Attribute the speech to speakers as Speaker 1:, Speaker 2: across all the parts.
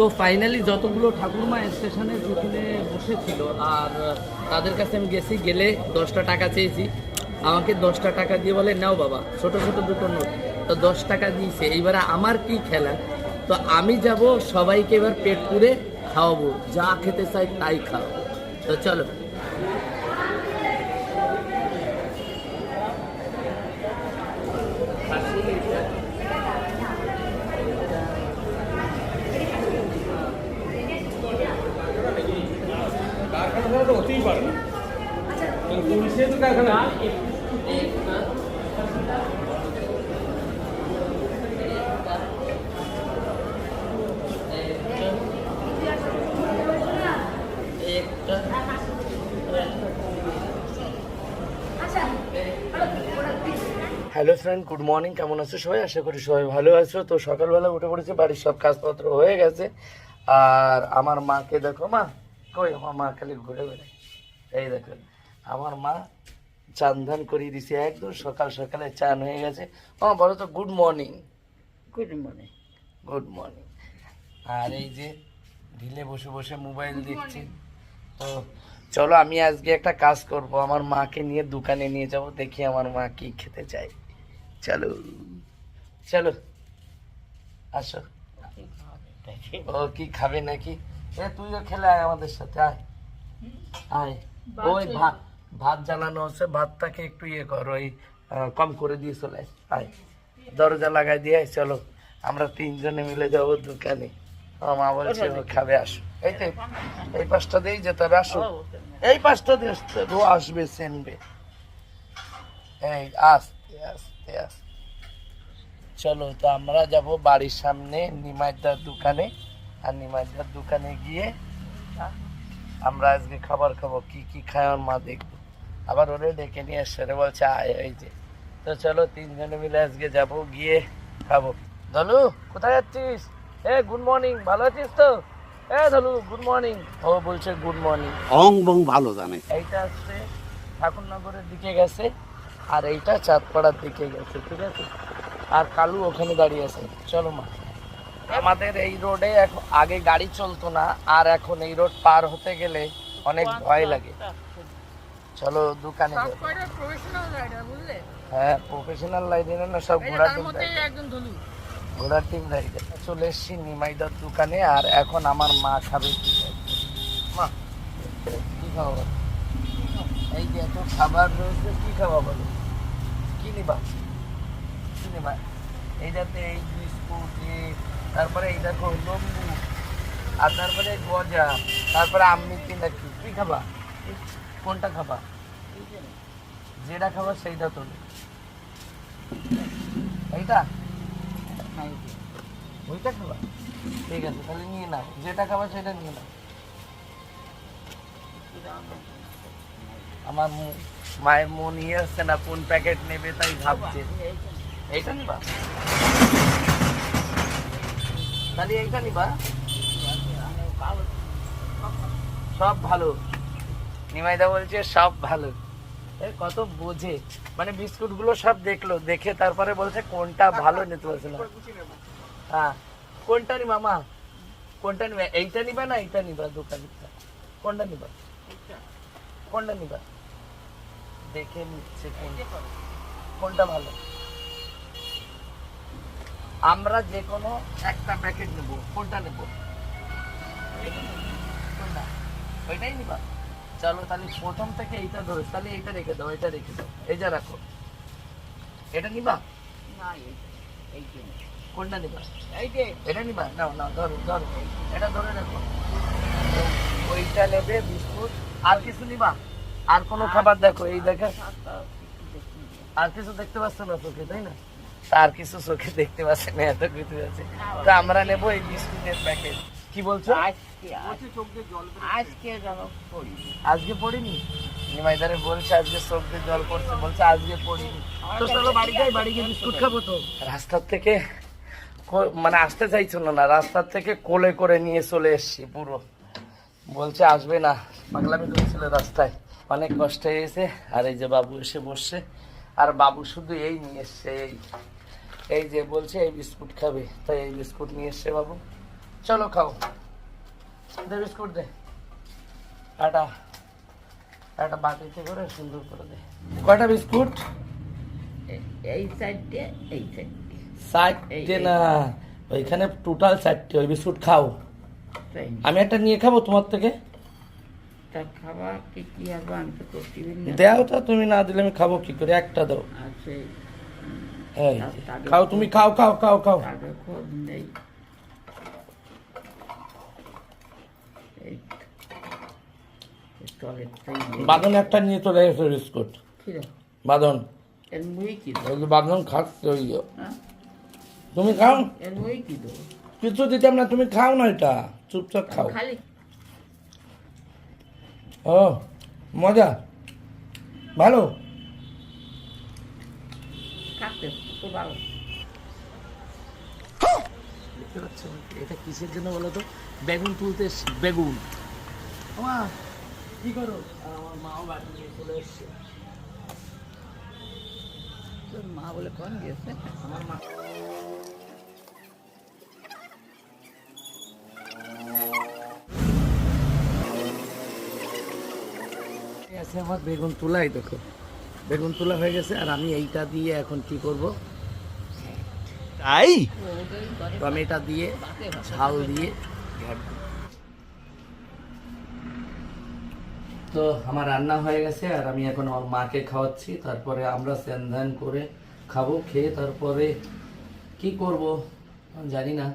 Speaker 1: তো ফাইনালি যতগুলো ঠাকুরমা স্টেশনে যেখানে বসেছিল, আর তাদের কাছে আমি গেছি, গেলে দশটা টাকা চেয়েছি। আমাকে দশটা টাকা দিয়ে বলে, নাও বাবা, ছোট ছোট দুটো নোট। তো দশ টাকা দিয়েছে। এইবারে আমার কি খেলা? তো আমি যাব, সবাইকে এবার পেট পুরে খাওয়াবো। যা খেতে চাই তাই খাও তো চলো
Speaker 2: কারখানা পারে না।
Speaker 1: Hello friend, good morning. কেমন আছো সবাই? আশা করি সবাই ভালো আছো। তো সকালবেলা উঠে পড়েছে, বাড়ির সব কাজপত্র হয়ে গেছে। আর আমার মাকে দেখো মা, কই? আমার মা খালি ঘুরে বেড়ায়। এই দেখো আমার মা চান ধান করিয়ে দিছে একদম সকাল সকালে চান হয়ে গেছে। ও বলো তো good morning
Speaker 3: good morning
Speaker 1: good morning আর এই যে ঢিলে বসে বসে মোবাইল দেখছি। তো চলো আমি আজকে একটা কাজ করব। আমার মাকে নিয়ে দোকানে নিয়ে যাব দেখি আমার মা কি খেতে চায়। চলো চলো আসো। ও কি খাবে নাকি? এ তুইও খেলে আয় আমাদের সাথে আয়। আয়। ওই ভাত ভাত জ্বালানো আছে ভাতটাকে একটু ইয়ে কর ওই কম করে দিয়ে চলে আয়। দরজা লাগাই দিয়ে চলো। আমরা তিনজনে মিলে যাব দোকানে। মা বলছে খাবে আসো। এই তো এই পাঁচটা দিয়েই যেতে হবে আসো। এই পাঁচটা দিয়ে ও আসবে সেনবে এই আস্তে আস্তে আস্তে। চলো তো আমরা যাব বাড়ির সামনে নিমাইদার দোকানে। আর নিমাইদার দোকানে গিয়ে আমরা আজকে খাবার খাব কি কি খায় মা দেখব। আবার ওরে ডেকে নিয়ে এসছে রে বলছে আয় এই যে। তো চলো তিনজনে মিলে আজকে যাব গিয়ে খাব। ধলু কোথায় যাচ্ছিস? এ গুড মর্নিং ভালো আছিস তো? এ ধলু গুড মর্নিং ও বলছে গুড মর্নিং
Speaker 4: অং বং ভালো জানে।
Speaker 1: এইটা আসছে ঠাকুরনগরের দিকে গেছে আর এইটা চাঁদপাড়ার দিকে গেছে ঠিক আছে? আর কালু ওখানে দাঁড়িয়ে আছে। চলো মা। আমাদের এই রোডে এখন আগে গাড়ি চলতো না আর এখন এই রোড পার হতে গেলে অনেক ভয় লাগে। চলো দোকানে যাব।
Speaker 3: প্রফেশনাল রাইডার বুঝলে?
Speaker 1: হ্যাঁ প্রফেশনাল লাইনে না সব ঘোড়া টিম ঘোড়া টিম রাইডার চলে এসছি নিমাইদার দোকানে আর এখন আমার মা খাবে কি মা কি খাব এই যে এত খাবার রয়েছে কি খাব বলো? কি নিবা? কি নিবা? এইটাতে এই বিস্কুট তারপরে এই দেখো লম্বু আর তারপরে গজা, তারপরে আমৃতি নাকি কি খাবা? কোনটা খাবা? যেটা খাবা সেইটা তোলো এইটা? ওইটা খাবা? ঠিক আছে, তাহলে নিয়ে নাও। যেটা খাবা সেটা নিয়ে নাও। আমার মায়ের মন ইয়ে আসছে না, কোন প্যাকেট নেবে তাই ভাবছে। এইটা নিবা? তাহলে এইটা নিবা। সব ভালো। নিমাইদা বলছে, সব ভালো। কত বোঝে। মানে বিস্কুটগুলো সব দেখল, দেখে তারপরে বলছে, কোনটা ভালো নিতে বলছে না হ্যাঁ। কোনটা নিবা, মা? কোনটা নিবা? এইটা নিবা না এইটা নিবা, দোকান? কোনটা নিবা? কোনটা নিবা? দেখে নিচ্ছে কোনটা ভালো? আমরা যে কোনো একটা প্যাকেট নেব। কোনটা নেব? কোনটা? ওইটাই নিবা। চলো তাহলে প্রথম থেকে এইটা ধরো তাহলে এইটা রেখে দাও এটা রেখে দাও। এই যা রাখো। এটা নিবা?
Speaker 3: না
Speaker 1: কোনটা নিবা?
Speaker 3: এই যে।
Speaker 1: এটা নিবা? নাও নাও ধরো ধরো। এটা ধরে রাখো। ওইটা নেবে বিস্কুট। আর কিছু নিবা? আর কোনো খাবার দেখো এই দেখে। আর কিছু দেখতে পাচ্ছ না তোকে তাই না? আর কিছু চোখে দেখতে পাচ্ছে না এত কিছু আছে তো আমরা নেব এই বিস্কুটের প্যাকেট। কি বলছো?
Speaker 3: আজকে আজকে যাব করি
Speaker 1: আজকে পড়িনি? নিমাইদারে বলছে আজকে চোখ দিয়ে জল পড়ছে বলছে আজকে পড়িনি। তো চলো বাড়ি যাই বাড়ি গিয়ে বিস্কুট খাব তো। রাস্তার থেকে মানে আসতে চাইছিল না রাস্তার থেকে কোলে করে নিয়ে চলে এসছি পুরো। বলছে আসবে না পাগলামি করেছিল রাস্তায়। অনেক কষ্টে এসে আর এই যে বাবু এসে বসছে আর বাবু শুধু এই নিয়ে এসছে এই। এই যে বলছে এই বিস্কুট খাবে। তাই এই বিস্কুট নিয়ে এসছে বাবু। চলো খাও। দে বিস্কুট দে। একটা একটা বাটিতে করে সুন্দর করে দে। কয়টা বিস্কুট?
Speaker 3: এই সাইডে এই সাইডে।
Speaker 1: চারটে না ওইখানে টোটাল চারটে ওই বিস্কুট খাও। আমি একটা নিয়ে খাব তোমার থেকে?
Speaker 3: খাবার কি কি হবে আমি তো
Speaker 1: দেও তো তুমি না দিলে আমি খাব কি করে? একটা দাও।
Speaker 3: আছে
Speaker 1: এই খাও তুমি খাও খাও খাও খাও বাদন একটা নিয়ে চলে গেছে বিস্কুট। বাদন। বাদন খাচ্ছে ওই
Speaker 3: হ্যাঁ?
Speaker 1: তুমি খাও? কিছু দিতাম না তুমি খাও না এটা। চুপচাপ খাও। ও মজা। ভালো?
Speaker 3: থাকতে তো ভালো
Speaker 1: দেখতে পাচ্ছ এটা কিসের জন্য বলো তো? বেগুন তুলতে বেগুন। আমার কি করো? আমার মাও বাড়ি নিয়ে চলে এসছে।
Speaker 3: তোর মা বলে কোন গেছে
Speaker 1: আমার মা আছে আমার বেগুন তুলাই দেখো। বেগুন তোলা হয়ে গেছে আর আমি এইটা দিয়ে এখন কি করব?
Speaker 4: তাই?
Speaker 1: এটা দিয়ে, ঝাল দিয়ে। তো আমার রান্না হয়ে গেছে, আর আমি এখন আমার মাকে খাওয়াচ্ছি। তারপরে আমরা স্নান ধ্যান করে খাব, খেয়ে তারপরে কি করব? জানি না।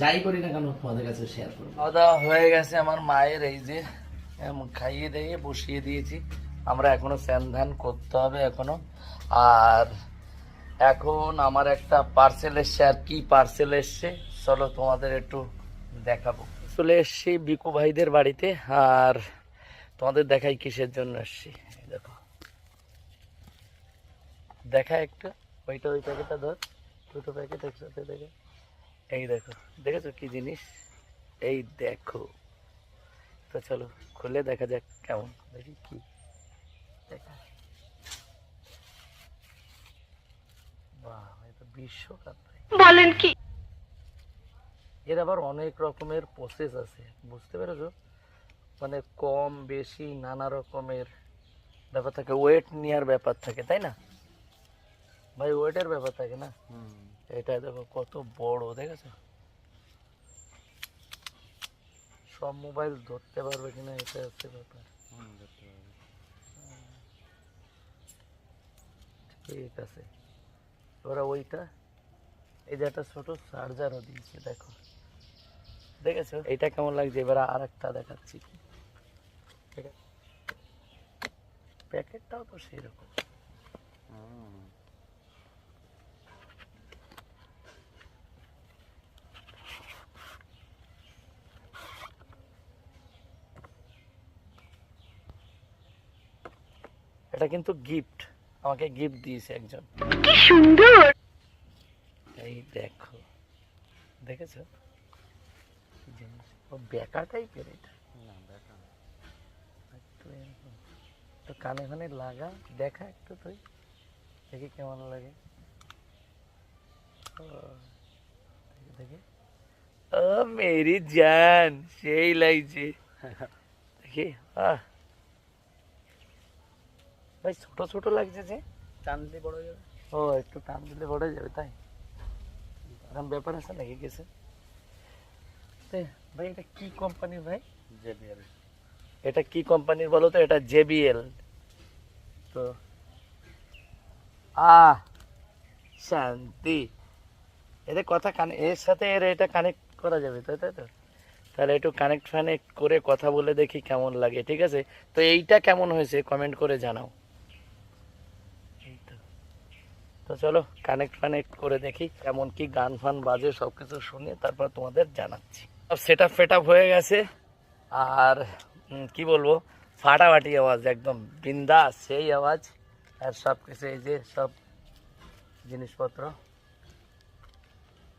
Speaker 1: যাই করি না কেন, তোমাদের কাছে শেয়ার করব। খাওয়া দাওয়া হয়ে গেছে আমার মায়ের, এই যে খাইয়ে দিয়ে, বসিয়ে দিয়েছি। আমরা এখনও স্নান ধ্যান করতে হবে এখনও। আর এখন আমার একটা পার্সেল এসছে, আর কি পার্সেল এসছে? চলো তোমাদের একটু দেখাবো। চলে এসছি বিকু ভাইদের বাড়িতে, আর তোমাদের দেখাই কিসের জন্য এসছি। দেখো। দেখা একটা, ওইটা ওই প্যাকেটটা ধর। দুটো প্যাকেট একসাথে দেখে। এই দেখো, দেখেছ কি জিনিস? এই দেখো। তো চলো, খুলে দেখা যাক কেমন, দেখি কি। দেখা বাহ এটা বিশ্বকাপ বলেন কি? এর আবার অনেক রকমের প্রসেস আছে বুঝতে পেরেছ? মানে কম বেশি নানা রকমের ব্যাপার থাকে ওয়েট নেওয়ার ব্যাপার থাকে তাই না? ভাই ওয়েটের ব্যাপার থাকে না? এটা দেখো কত বড় দেখেছ? সব মোবাইল ধরতে পারবে কিনা এটা হচ্ছে ব্যাপার। ঠিক আছে। ওরা ওইটা এই যে একটা ছোট চার্জারও দিয়েছে দেখো। দেখেছ? এটা কেমন লাগছে? এবার আর একটা দেখাচ্ছি। প্যাকেটটাও তো সেরকম। এটা কিন্তু গিফট আমাকে গিফট দিয়েছে একজন। সুন্দর! এই দেখো দেখেছ? কি জিনিস? ও বেকা টাইপের এটা? একটু এরকম। তো কানে কানে লাগা দেখা একটু তুই। দেখি কেমন লাগে। ও, দেখি, দেখি। ও মেরি জান সেই লাগছে। দেখি আহ। ভাই ছোট ছোট লাগছে যে।
Speaker 4: টান দিলে বড় হয়ে যাবে।
Speaker 1: ও একটু টান দিলে বড় হয়ে যাবে তাই? এখন ব্যাপার আছে নাকি তে, ভাই এটা কি কোম্পানির ভাই?
Speaker 4: জেবিএল।
Speaker 1: এটা কি কোম্পানির বলো তো? এটা জেবিএল। তো আ শান্তি। এদের কথা কানে এর সাথে এর এটা কানেক্ট করা যাবে তাই তাই তো? তাহলে একটু কানেক্ট ফানেক্ট করে কথা বলে দেখি কেমন লাগে ঠিক আছে? তো এইটা কেমন হয়েছে? কমেন্ট করে জানাও এই তো তো চলো কানেক্ট ফানেক্ট করে দেখি কেমন কি গান ফান বাজে সব কিছু শুনে তারপর তোমাদের জানাচ্ছি। সব সেট আপ ফেট হয়ে গেছে, আর কি বলব, ফাটাফাটি আওয়াজ, একদম বিন্দাস সেই আওয়াজ, আর সব কিছু এই যে সব জিনিসপত্র।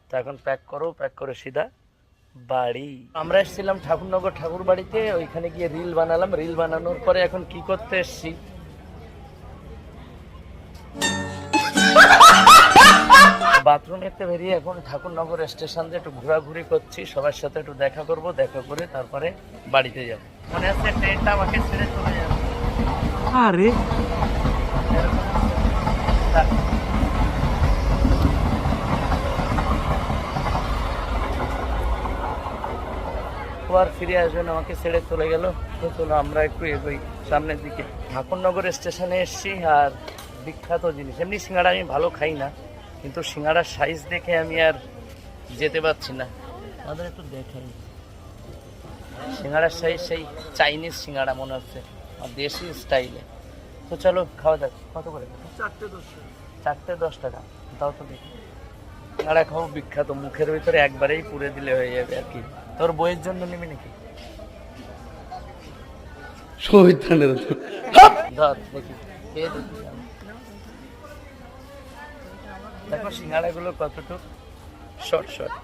Speaker 1: তো এখন প্যাক করো প্যাক করে সিধা বাড়ি। আমরা এসেছিলাম ঠাকুরনগর ঠাকুর বাড়িতে ওইখানে গিয়ে রিল বানালাম। রিল বানানোর পরে এখন কি করতে এসছি? বাথরুমেতে বেরিয়ে এখন ঠাকুরনগর স্টেশন দিয়ে একটু ঘোরাঘুরি করছি। সবার সাথে একটু দেখা করব দেখা করে তারপরে বাড়িতে যাব। মনে হচ্ছে ট্রেনটা আমাকে ছেড়ে চলে যাবে?
Speaker 2: আর।
Speaker 1: ফিরে আসবেন আমাকে ছেড়ে চলে গেল। তো চলো আমরা একটু এগোই সামনের দিকে। ঠাকুরনগর স্টেশনে এসেছি আর বিখ্যাত জিনিস। এমনি সিঙ্গাড়া আমি ভালো খাই না। কিন্তু সিঙ্গাড়ার সাইজ দেখে আমি আর যেতে পারছি না। আমাদের একটু দেখাই সিঙ্গাড়ার সাইজ সেই চাইনিজ সিঙ্গাড়া মনে হচ্ছে আর দেশি স্টাইলে তো চলো খাওয়া যাক কত করে?
Speaker 4: চারটে দশ
Speaker 1: চারটে দশ টাকা তাও তো দেখি। সিঙ্গাড়া খাও বিখ্যাত মুখের ভিতরে একবারেই পুরে দিলে হয়ে যাবে আর কি। তোর বইয়ের জন্য নিবি নাকি?
Speaker 2: শহীদানের
Speaker 1: ধর দেখি। খেয়ে দেখি। দেখো সিঙ্গাড়াগুলো কতটুকু? Short short.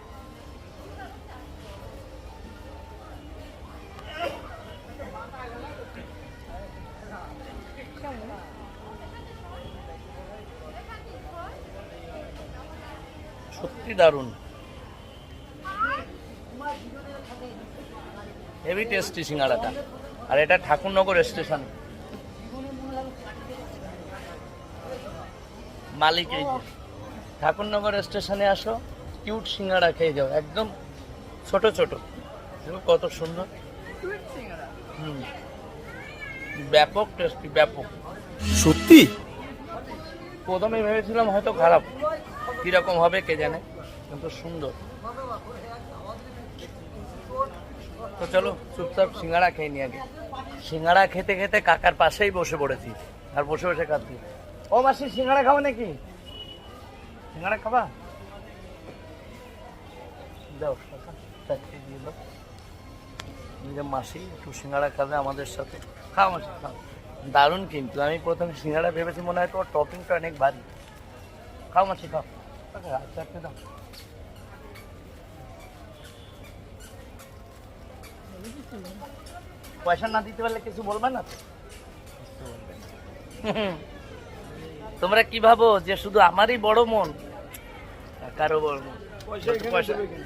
Speaker 1: সত্যি দারুণ। হেভি টেস্টি সিঙ্গাড়াটা আর এটা ঠাকুরনগর স্টেশন। মালিক এই যে। ঠাকুরনগর স্টেশনে আসো কিউট সিঙ্গাড়া খেয়ে যাও একদম ছোট ছোট। কত সুন্দর। হুম। ব্যাপক টেস্টি ব্যাপক।
Speaker 2: সত্যি?
Speaker 1: প্রথমে ভেবেছিলাম হয়তো খারাপ। কীরকম হবে কে জানে কিন্তু সুন্দর। তো চলো চুপচাপ সিঙ্গাড়া খেয়ে নিয়ে আগে। সিঙ্গাড়া খেতে খেতে কাকার পাশেই বসে পড়েছি আর বসে বসে খাচ্ছি। ও মাসি সিঙ্গাড়া খাব নাকি? সিঙ্গাড়া খাবা দাও কাকা দিয়ে দাও নিজের মাসি একটু সিঙ্গাড়া খাবে আমাদের সাথে খাও মাসি খাও দারুণ কিন্তু আমি প্রথমে সিঙ্গাড়া ভেবেছি মনে হয় তোমার টপিংটা অনেক ভারী খাও মাসি খাও চারটে দাও পয়সা না দিতে পারলে কিছু বলবে না তোমরা কি ভাবো যে শুধু আমারই বড় মন কারও বড় মন
Speaker 4: পয়সা এখানে
Speaker 1: পয়সা
Speaker 4: দেবে কেন?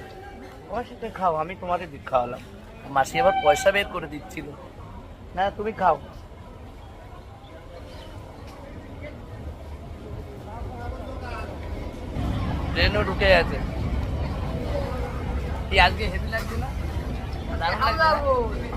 Speaker 1: পয়সাটা খাও আমি তোমারে দি- খাওয়ালাম। মাসি আবার পয়সা বের করে দিচ্ছিল। না তুমি খাও। ট্রেনও ঢুকে আছে কি আজকে হেভি লাগছে না? দারুণ লাগছে না?